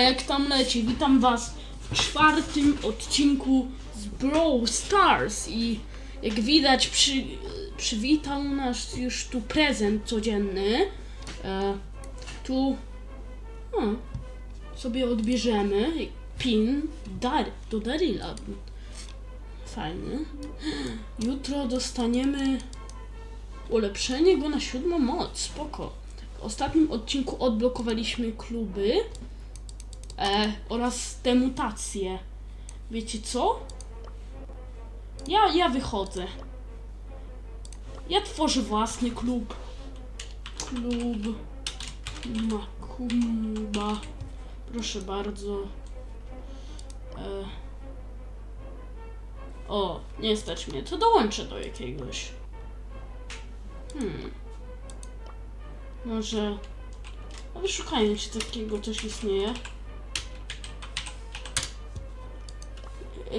Jak tam leci? Witam was w czwartym odcinku z Brawl Stars i jak widać przy, przywitał nas już tu prezent codzienny. E, tu sobie odbierzemy pin dar, do Darila. Fajny. Jutro dostaniemy ulepszenie go na siódmą moc. Spoko. W ostatnim odcinku odblokowaliśmy kluby e, oraz te mutacje. Wiecie co? Ja, ja wychodzę. Ja tworzę własny klub. Klub Makumba. Proszę bardzo. E, o, nie stać mnie. To dołączę do jakiegoś. Hmm. Może... No wyszukajmy, czy takiego coś istnieje.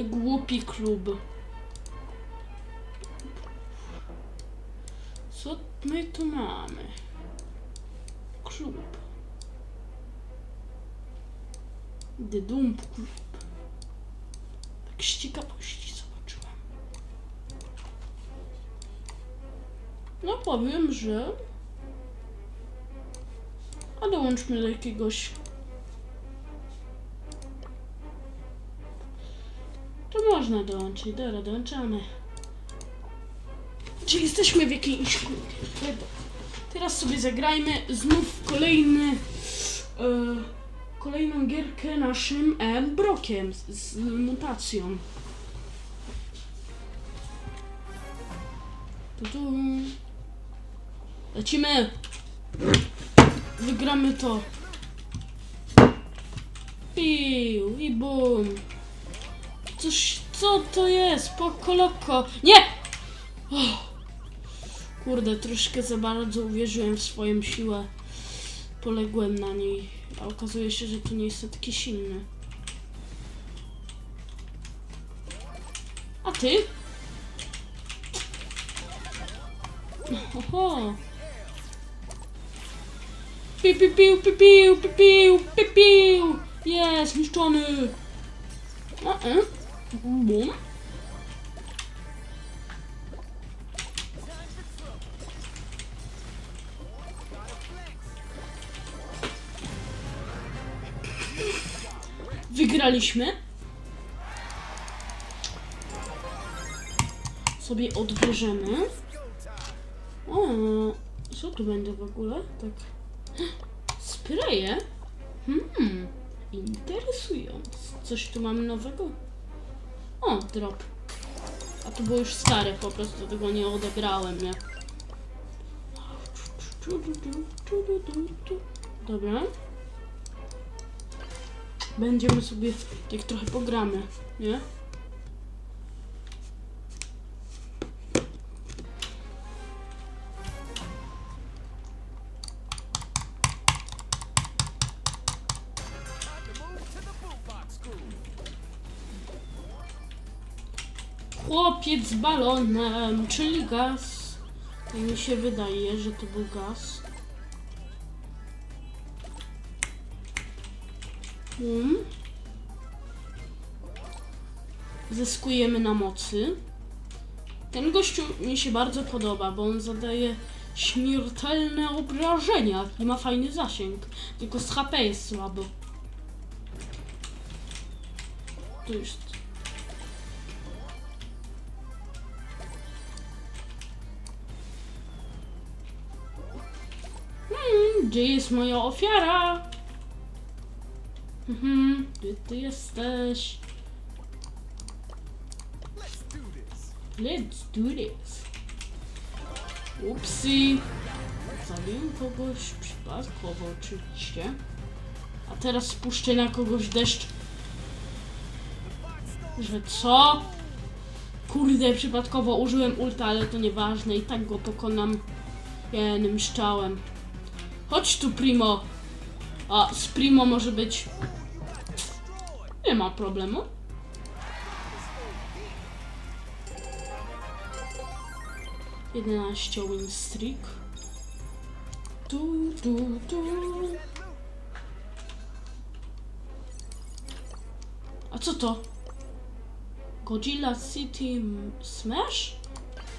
Głupi klub. Co my tu mamy? Klub. The Dump Klub. Tak z ciekawości zobaczyłam. No powiem, że... A dołączmy do jakiegoś... można dołączyć, dobra, dołączamy. Czy jesteśmy w jakiejś? Teraz sobie zagrajmy znów kolejny... E, kolejną gierkę naszym e, brokiem z, z mutacją. Tu, tu. Lecimy! Wygramy to. Piu i bum. Coś, co to jest? Pokoloko. Nie! Oh. Kurde, troszkę za bardzo uwierzyłem w swoją siłę. Poległem na niej. A okazuje się, że to nie jest taki silny. A ty? Oho. Piu, piu, piu, piu, piu, piu, piu, piu, piu. Jest, zniszczony. A, e. Bum. Wygraliśmy. Sobie odbierzemy. O, co tu będzie w ogóle? Tak. Spreje? Hmm, interesujące. Coś tu mamy nowego? O, drop. A to było już stare, po prostu tego nie odebrałem, nie? Dobra. Będziemy sobie, jak trochę pogramy, nie? Chłopiec balonem, czyli gaz. I mi się wydaje, że to był gaz. Hmm. Zyskujemy na mocy. Ten gościu mi się bardzo podoba, bo on zadaje śmiertelne obrażenia i ma fajny zasięg. Tylko z HP jest słabo. Tu jest. Gdzie jest moja ofiara? Mhm, gdzie ty jesteś? Let's do this. Upsi. Zabiłem kogoś przypadkowo oczywiście. A teraz spuszczę na kogoś deszcz. Że co? Kurde, przypadkowo użyłem ulta, ale to nieważne. I tak go pokonam jednym szczałem. Chodź tu, Primo. A z Primo może być... Nie ma problemu. Jedenaście win streak. Tu, tu, tu. co to? Godzilla City Smash?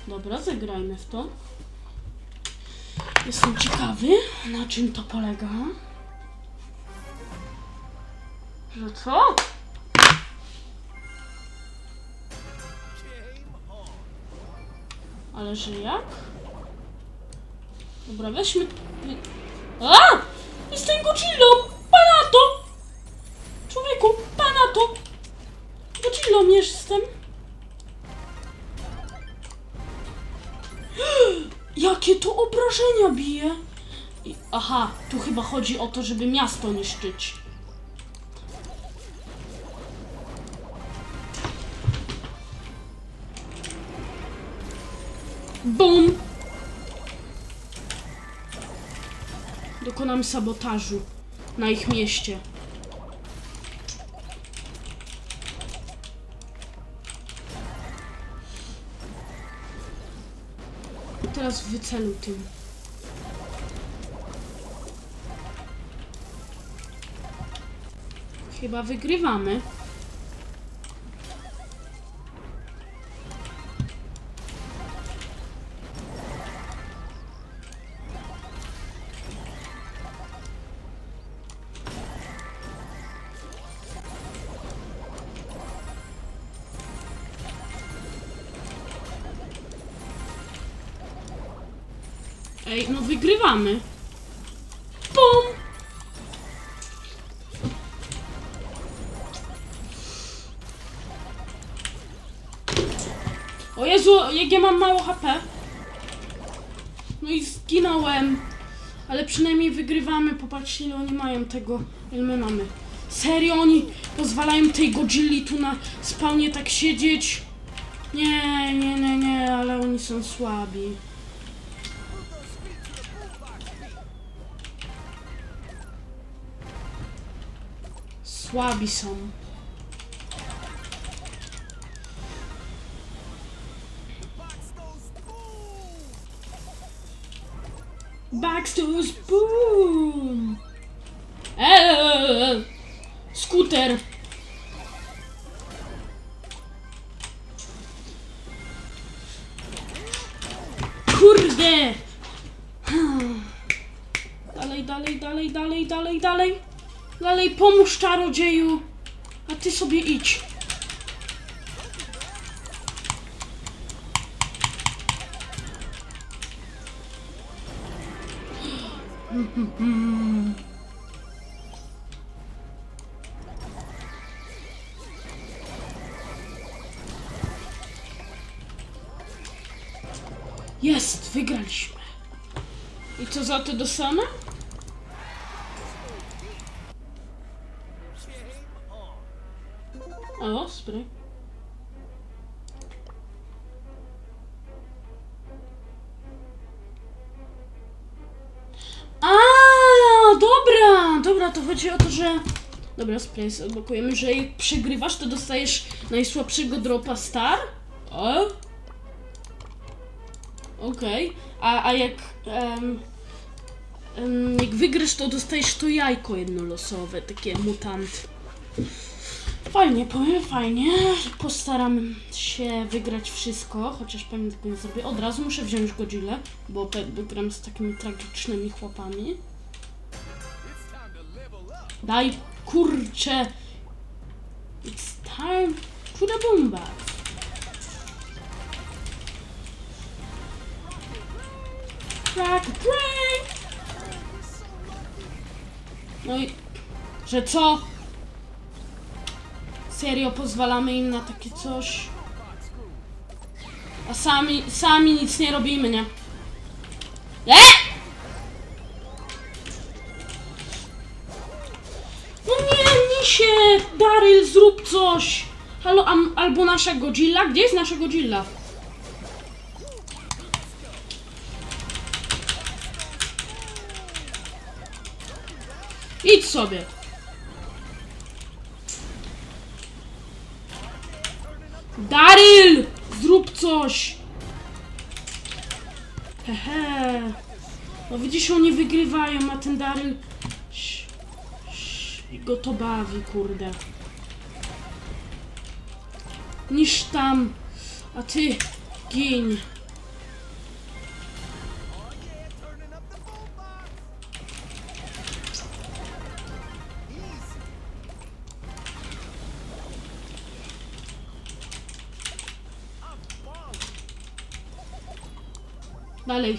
Dobra, zagrajmy w to. Jestem ciekawy, na czym to polega. Że co? Ale że jak? Dobra, weźmy... A! Jestem Godzillą! Pana to! Człowieku, pana to! Godzillą jestem! Jakie to obrażenia bije! I, aha, tu chyba chodzi o to, żeby miasto niszczyć. Bum! Dokonam sabotażu na ich mieście. Teraz wyceluj tym. Chyba wygrywamy. Bum! O Jezu, jak ja mam mało HP. No i zginąłem. Ale przynajmniej wygrywamy. Popatrzcie, ile oni mają tego, ile my mamy. Serio, oni pozwalają tej Godzilli tu na spawnie tak siedzieć? Nie, nie, nie, nie, ale oni są słabi. Słabi są. Baxter's boom! Eee, skuter! Kurde! Dalej, dalej, dalej, dalej, dalej, dalej. Dalej, pomóż czarodzieju. A ty sobie idź. Jest, wygraliśmy. I co za to dostanę? O, spray. A, dobra, dobra, to chodzi o to, że... Dobra, sobie odblokujemy, że jak przegrywasz, to dostajesz najsłabszego dropa star. O. Okej, a, a jak... em, jak wygrasz, to dostajesz to jajko jednolosowe, takie mutant. Fajnie, powiem fajnie. Postaram się wygrać wszystko, chociaż pewnie tego nie zrobię. Od razu muszę wziąć Godzilla, bo, gram z takimi tragicznymi chłopami. Daj, kurcze! It's time to the crack! No i... Że co? Serio pozwalamy im na takie coś? A sami, sami nic nie robimy, nie? E! No nie, Misie! Daryl, zrób coś! Halo, am, albo nasza Godzilla? Gdzie jest nasza Godzilla? Idź sobie! Daryl! Zrób coś! Hehe. No widzisz, oni wygrywają, a ten Daryl... I go to bawi, kurde. niż tam. A ty gin. Dalej.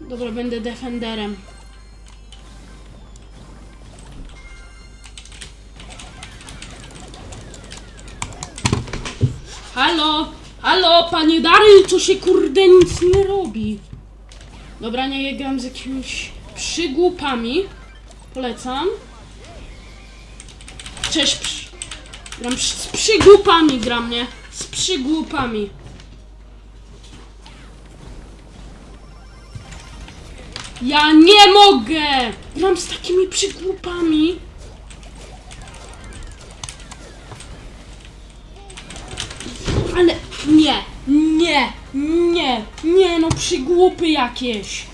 Dobra, będę defenderem. Halo! Halo, panie Daryl, co się kurde nic nie robi? Dobra, nie gram z jakimiś przygłupami. Polecam. Cześć, przy... gram przy... z przygłupami, gram, nie? Z przygłupami. Ja nie mogę! Gram z takimi przygłupami. Ale nie, nie, nie, nie, no przygłupy jakieś.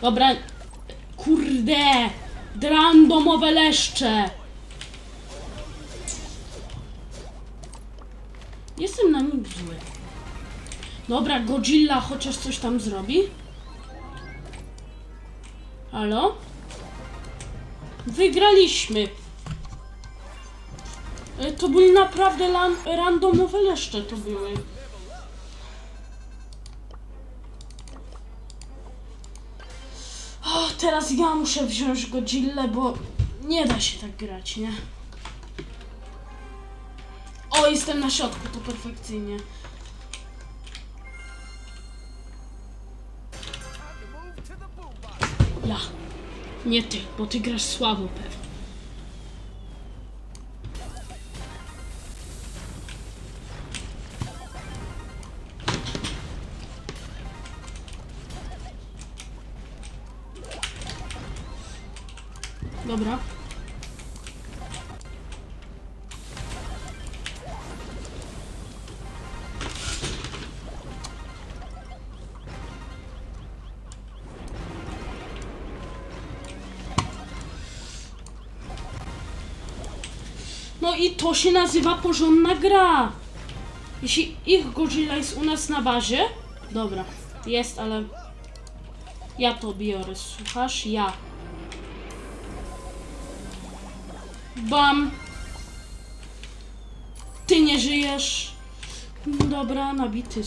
Dobra, kurde, randomowe leszcze. Jestem na zły. Dobra, Godzilla chociaż coś tam zrobi. Halo? Wygraliśmy. E, To były naprawdę randomowe leszcze to były. O, teraz ja muszę wziąć Godzillę, bo nie da się tak grać, nie? O, jestem na środku, to perfekcyjnie. Ja. Nie ty, bo ty grasz słabo pewnie. Dobra. I to się nazywa porządna gra. Jeśli ich Godzilla jest u nas na bazie, dobra, jest, ale ja to biorę, słuchasz? Ja. Bam. Ty nie żyjesz. Dobra, nabity.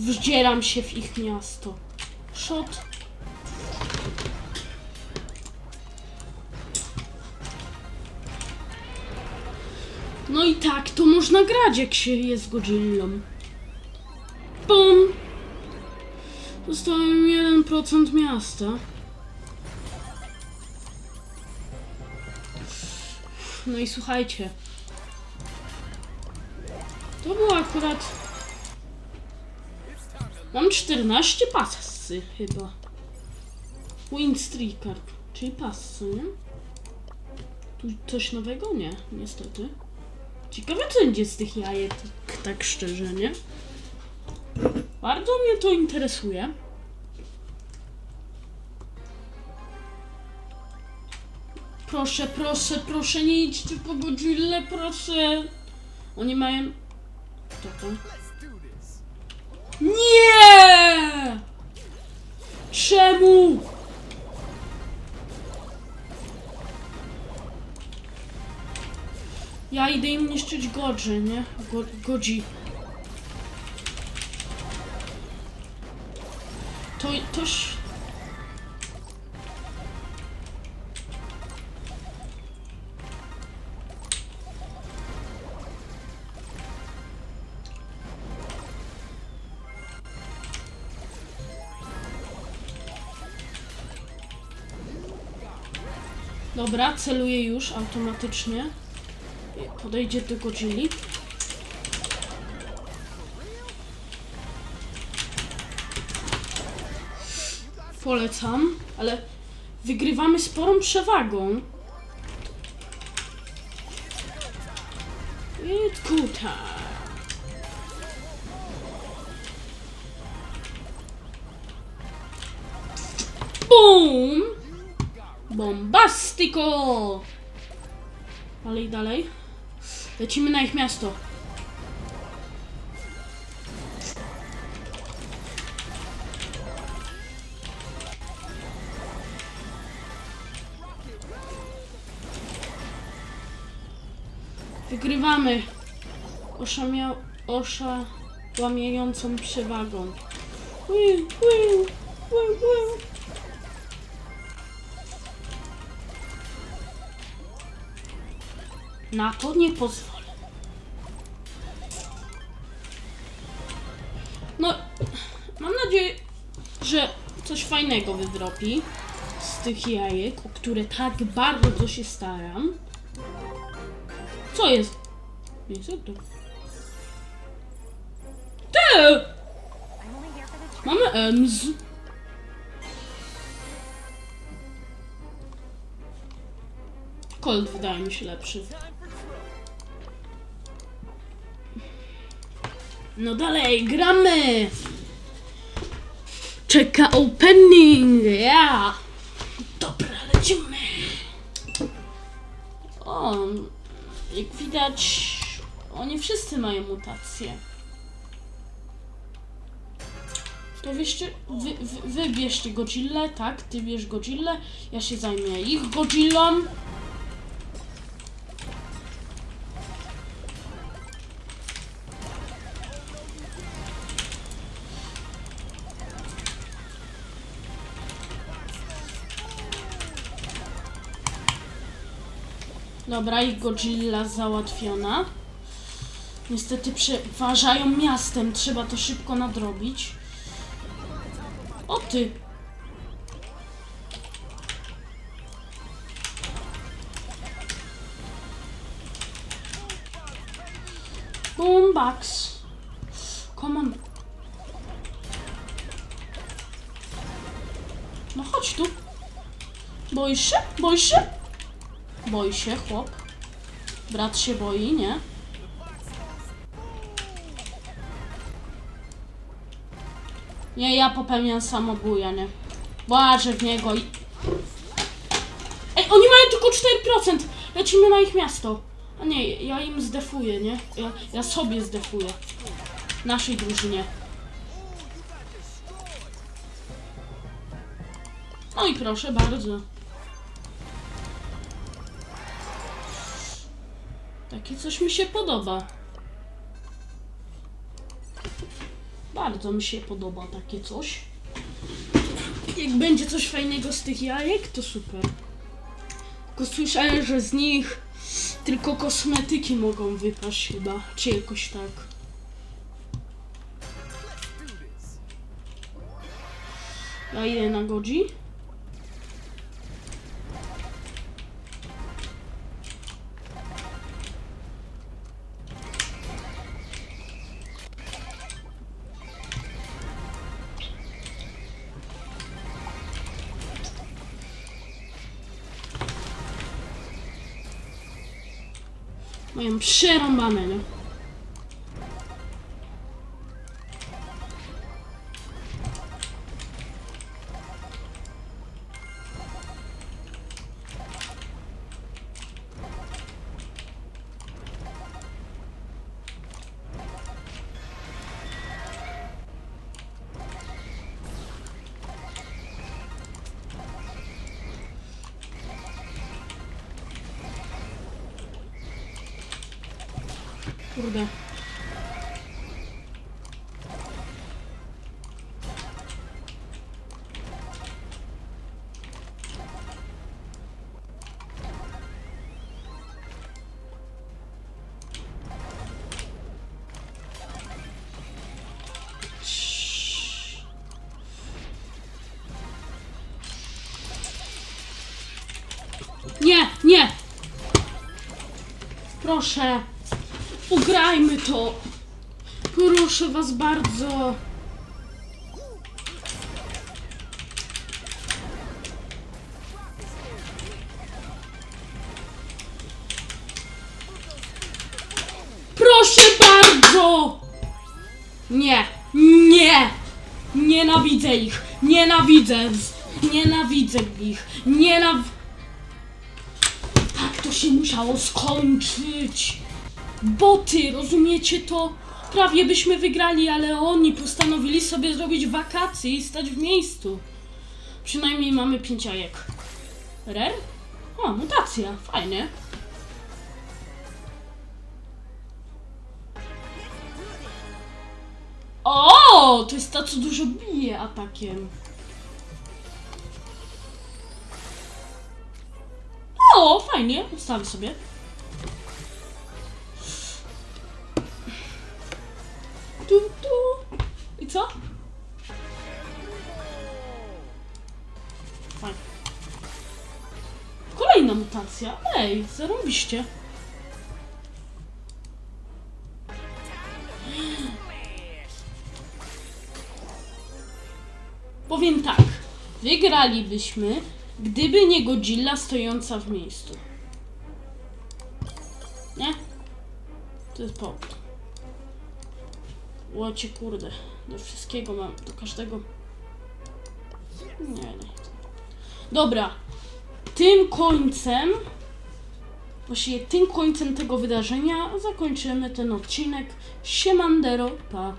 Wdzieram się w ich miasto. Shot. No i tak to można grać, jak się jest Godzillą. Bum! Dostałem 1% miasta. No i słuchajcie. To było akurat... Mam 14 pasy chyba. Win streaker, czyli pasy, nie? Tu coś nowego? Nie, niestety. Ciekawe co będzie z tych jajek, tak, tak szczerze, nie? Bardzo mnie to interesuje. Proszę, proszę, proszę, nie idźcie po Godzilla, proszę. Oni mają... To? Nie! Czemu? Ja idę im niszczyć Godży, nie? Go, godzi. To, toś... Dobra, celuję już automatycznie. Podejdzie do Godzilli. Polecam, ale wygrywamy sporą przewagą. Powolutku, tak. Bombastico! Dalej, dalej. Lecimy na ich miasto. Wygrywamy. Oszamia... Oszałamiającą przewagą. Ui, ui, ui, ui. Na to nie pozwolę. No, mam nadzieję, że coś fajnego wydropi z tych jajek, o które tak bardzo się staram. Co jest? Nie, co to? Ty! Mamy EMS. Colt wydaje mi się lepszy. No dalej, gramy! Czeka opening! Ja! Dobra, lecimy! O, jak widać, oni wszyscy mają mutacje. To wieście, wy, wy, Godzillę, tak? Ty bierz Godzillę, ja się zajmę ich Godzillą. Dobra, ich Godzilla załatwiona. Niestety przeważają miastem, trzeba to szybko nadrobić. O ty! Boombox. Come on. No chodź tu. Boisz się? Boisz się? Boi się chłop. Brat się boi, nie? Nie, ja popełniam samobója, nie? Błażę w niego i... Ej, oni mają tylko 4%! Lecimy na ich miasto. A nie, ja im zdefuję, nie? Ja, ja sobie zdefuję. Naszej drużynie. No i proszę bardzo. Takie coś mi się podoba. Bardzo mi się podoba takie coś. Jak będzie coś fajnego z tych jajek, to super. Tylko słyszałem, że z nich tylko kosmetyki mogą wypaść chyba, czy jakoś tak. Ja idę na godzi. Przerąbane, no. Kurde. Nie, nie! Proszę, ugrajmy to! Proszę was bardzo! Nie! Nie! Nienawidzę ich! Nienawidzę! Nienawidzę ich! Nienaw... Tak to się musiało skończyć! Boty, rozumiecie to? Prawie byśmy wygrali, ale oni postanowili sobie zrobić wakacje i stać w miejscu. Przynajmniej mamy pięć jajek. Rare? O, mutacja, fajnie. O, to jest ta, co dużo bije atakiem. O, fajnie, ustawię sobie. Co? Fajnie. Kolejna mutacja. Ej, zarobiście. Powiem tak. Wygralibyśmy, gdyby nie Godzilla stojąca w miejscu. Nie? To jest powód. Łocie kurde. Do wszystkiego mam, do każdego. Nie, nie. Dobra. Tym końcem, właściwie tym końcem tego wydarzenia zakończymy ten odcinek. Siemandero, pa.